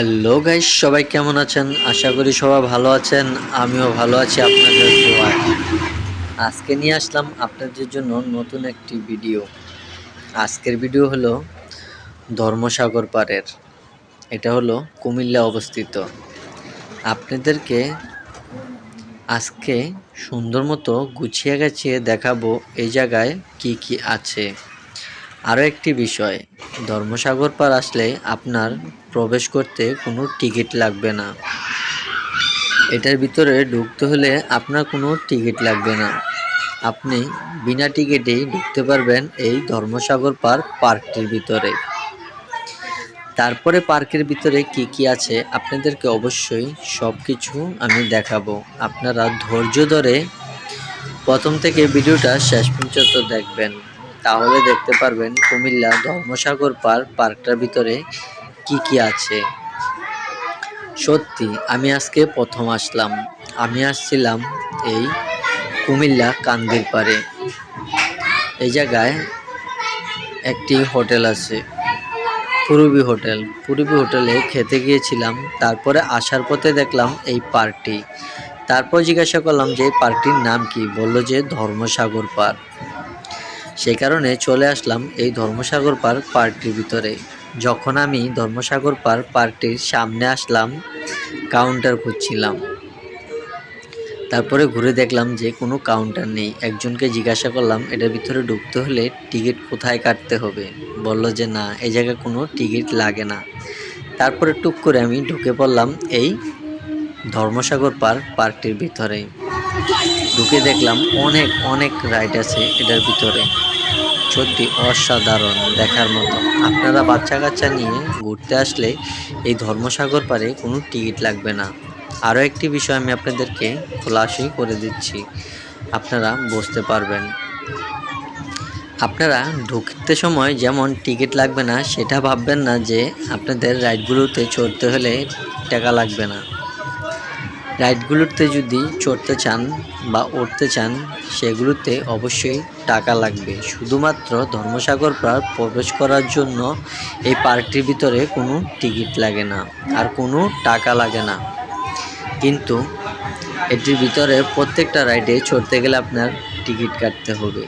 Hello guys সবাই কেমন আছেন? আশা করি সবাই ভালো আছেন, আমিও ভালো আছি, আপনাদের দোয়ায়। আজকে নিয়ে আসলাম আপনাদের জন্য নতুন একটি ভিডিও। আজকের ভিডিও হলো ধর্মসাগর পাড়ের। এটা হলো কুমিল্লা অবস্থিত। আপনাদেরকে আজকে সুন্দর মতো গুছিয়ে গাছিয়ে দেখাবো এই জায়গায় কি কি আছে। আরও একটি বিষয়, ধর্মসাগর পার আসলে আপনার প্রবেশ করতে কোনো টিকিট লাগবে না। এটার ভিতরে ঢুকতে হলে আপনার কোনো টিকিট লাগবে না। আপনি বিনা টিকিটেই ঢুকতে পারবেন এই ধর্মসাগর পার্ক পার্কটির ভিতরে। তারপরে পার্কের ভিতরে কি কি আছে আপনাদেরকে অবশ্যই সব কিছু আমি দেখাবো। আপনারা ধৈর্য ধরে প্রথম থেকে ভিডিওটা শেষ পর্যন্ত দেখবেন। তাহলে দেখতে পারবেন কুমিল্লা ধর্মসাগর পার্ক পার্কটার ভিতরে কি কি আছে। সত্যি, আমি আজকে প্রথম আসলাম। আমি আসছিলাম এই কুমিল্লা কান্দির পাড়ে। এই জায়গায় একটি হোটেল আছে, পুরবি হোটেল। পুরবি হোটেলে খেতে গিয়েছিলাম, তারপরে আসার পথে দেখলাম এই পার্কটি। তারপর জিজ্ঞাসা করলাম যে এই পার্কটির নাম কি? বলল যে ধর্মসাগর পার্ক। সেই কারণে চলে আসলাম এই ধর্মসাগর পার্ক পার্কটির ভিতরে। যখন আমি ধর্মসাগর পার্ক পার্কটির সামনে আসলাম কাউন্টার খুঁজছিলাম। তারপরে ঘুরে দেখলাম যে কোনো কাউন্টার নেই। একজনকে জিজ্ঞাসা করলাম, এটার ভিতরে ঢুকতে হলে টিকিট কোথায় কাটতে হবে? বলল যে, না, এই জায়গায় কোনো টিকিট লাগে না। তারপরে টুক করে আমি ঢুকে পড়লাম এই ধর্মসাগর পার্ক পার্কটির ভিতরে। ঢুকে দেখলাম অনেক অনেক রাইড আছে এটার ভিতরে। সত্যি অসাধারণ দেখার মতো। আপনারা বাচ্চা কাচ্চা নিয়ে ঘুরতে আসলে এই ধর্মসাগর পারে কোনো টিকিট লাগবে না। আরও একটি বিষয় আমি আপনাদেরকে খোলাসই করে দিচ্ছি। আপনারা বুঝতে পারবেন। আপনারা ঢুকতে সময় যেমন টিকিট লাগবে না, সেটা ভাববেন না যে আপনাদের রাইডগুলোতে চড়তে হলে টাকা লাগবে না। রাইডগুলোতে যদি চড়তে চান বা উঠতে চান, সেগুলোতে অবশ্যই টাকা লাগবে। শুধুমাত্র ধর্মসাগর পার্ক প্রবেশ করার জন্য এই পার্কটির ভিতরে কোনো টিকিট লাগে না আর কোনো টাকা লাগে না। কিন্তু এটির ভিতরে প্রত্যেকটা রাইডে চড়তে গেলে আপনার টিকিট কাটতে হবে।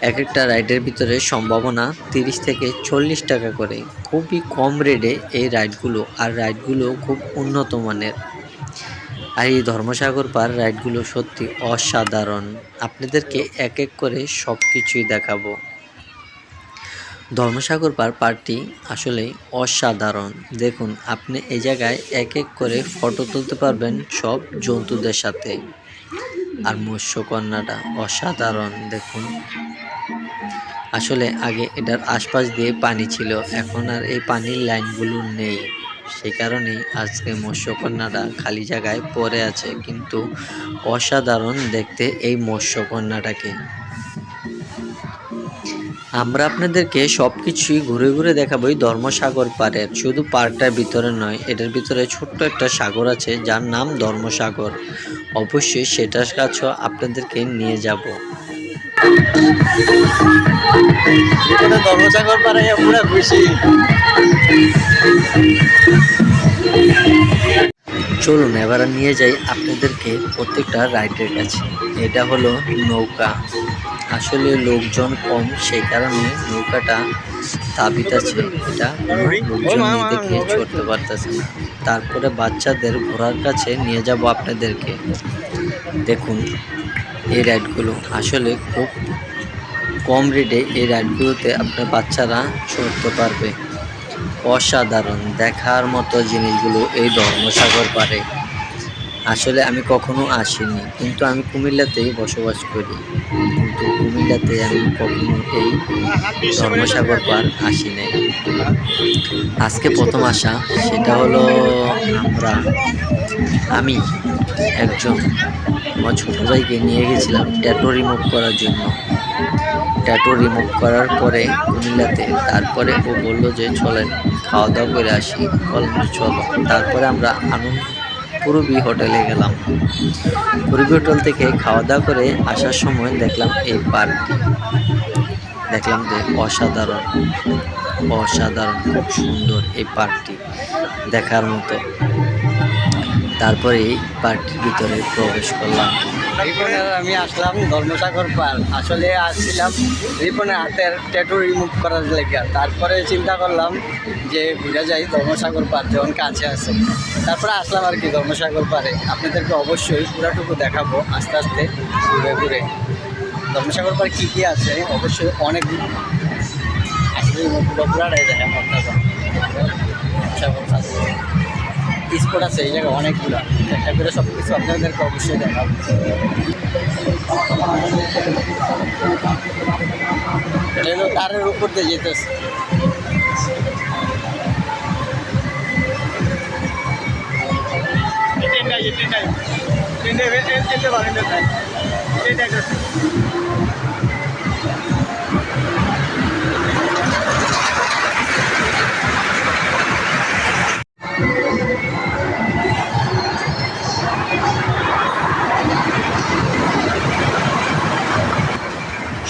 এক একটা রাইডের ভিতরে সম্ভাবনা তিরিশ থেকে চল্লিশ টাকা করে। খুবই কম রেটে এই রাইডগুলো, আর রাইডগুলো খুব উন্নত মানের। আর এই ধর্মসাগর পার রাইডগুলো সত্যি অসাধারণ। আপনাদেরকে এক এক করে সব কিছুই দেখাবো। ধর্মসাগর পার পার্কটি আসলে অসাধারণ। দেখুন, আপনি এই জায়গায় এক এক করে ফটো তুলতে পারবেন সব জন্তুদের সাথে। আর মৎস্যকন্যাটা অসাধারণ, দেখুন। আসলে আগে এটার আশপাশ দিয়ে পানি ছিল, এখন আর এই পানির লাইনগুলো নেই। সেই কারণেই আজকে মৎস্যকন্যাটা খালি জায়গায় পড়ে আছে, কিন্তু অসাধারণ দেখতে এই মৎস্যকন্যাটাকে। আমরা আপনাদেরকে সব কিছুই ঘুরে ঘুরে দেখাবো ধর্মসাগর পাড়ের শুধু পার্কটার ভিতরে নয়, এটার ভিতরে ছোট্ট একটা সাগর আছে, যার নাম ধর্মসাগর। অবশ্যই সেটার কাছেও আপনাদেরকে নিয়ে যাব। ধর্মসাগর পারে পুরো খুশি। চলুন, এবার নিয়ে যাই আপনাদেরকে প্রত্যেকটা রাইডের কাছে। এটা হলো নৌকা। আসলে লোকজন কম, সেই কারণে নৌকাটা তাবিত আছে। এটা দেখে চড়তে পারতেছে না। তারপরে বাচ্চাদের ঘোরার কাছে নিয়ে যাব আপনাদেরকে। দেখুন, এই রাইডগুলো। আসলে খুব কম রেটে এই রাইডগুলোতে আপনার বাচ্চারা চড়তে পারবে। অসাধারণ দেখার মতো জিনিসগুলো এই ধর্মসাগর পারে আসলে আমি কখনো আসিনি, কিন্তু আমি কুমিল্লাতেই বসবাস করি। কিন্তু কুমিল্লাতে আমি কখনো এই ধর্মসাগর পার আসি নাই আজকে প্রথম আসা, সেটা হলো আমরা, আমি একজন আমার ছোটো ভাইকে নিয়ে গেছিলাম ট্যাটো রিমুভ করার জন্য। ট্যাটো রিমুভ করার পরে কুমিল্লাতে। তারপরে ও বলল যে, চলেন খাওয়া দাওয়া করে আসি বললাম চলো তারপরে আমরা আনন্দ পুরবি হোটেলে গেলাম। পুরবি হোটেল থেকে খাওয়া দাওয়া করে আসার সময় দেখলাম এই পার্কটি। দেখলাম যে অসাধারণ অসাধারণ, খুব সুন্দর এই পার্কটি দেখার মতো। তারপরে এই পার্কটির ভিতরে প্রবেশ করলাম। রিপনের আমি আসলাম ধর্মসাগর পার্ক আসলে আসছিলাম রিপনের হাতের ট্যাটু রিমুভ করার লেগে। তারপরে চিন্তা করলাম যে ঘুরে যাই ধর্মসাগর পার্ক যখন কাছে আছে। তারপরে আসলাম আর কি ধর্মসাগর পারে। আপনাদেরকে অবশ্যই পুরাটুকু দেখাবো আস্তে আস্তে ঘুরে ঘুরে। ধর্মসাগর পার্ক কী কী আছে? অবশ্যই অনেক আসলে পুরো পুরাটাই ধর্মসাগর পার্ক স্পট আছে, এই জায়গায় অনেকগুলো। একটা করে সব কিছু আপনাদেরকে অবশ্যই দেখাবো। হলো তারের উপর দিয়ে যেতেছে।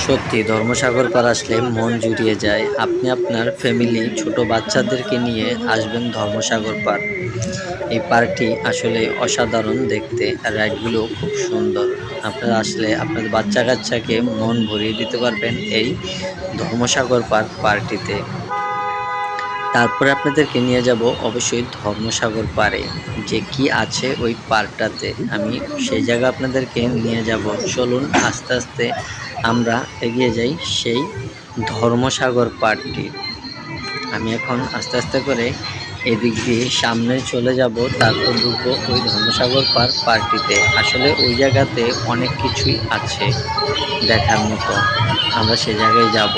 সত্যি, ধর্মসাগর পার আসলে মন জুড়িয়ে যায়। আপনি আপনার ফ্যামিলি ছোট বাচ্চাদেরকে নিয়ে আসবেন ধর্মসাগর পার্ক এই পার্কটি আসলে অসাধারণ দেখতে। রাইডগুলো খুব সুন্দর। আপনারা আসলে আপনাদের বাচ্চা কাচ্চাকে মন ভরিয়ে দিতে পারবেন এই ধর্মসাগর পার্ক পার্কটিতে। তারপরে আপনাদেরকে নিয়ে যাব অবশ্যই ধর্মসাগর পারে যে কি আছে ওই পার্কটাতে আমি সেই জায়গা আপনাদেরকে নিয়ে যাব। চলুন আস্তে আস্তে আমরা এগিয়ে যাই সেই ধর্মসাগর পার্কটি আমি এখন আস্তে আস্তে করে এদিক দিয়ে সামনে চলে যাব তারপর ঢুকবো ওই ধর্মসাগর পার্ক পার্কটিতে আসলে ওই জায়গাতে অনেক কিছুই আছে দেখার মতো। আমরা সে জায়গায় যাব।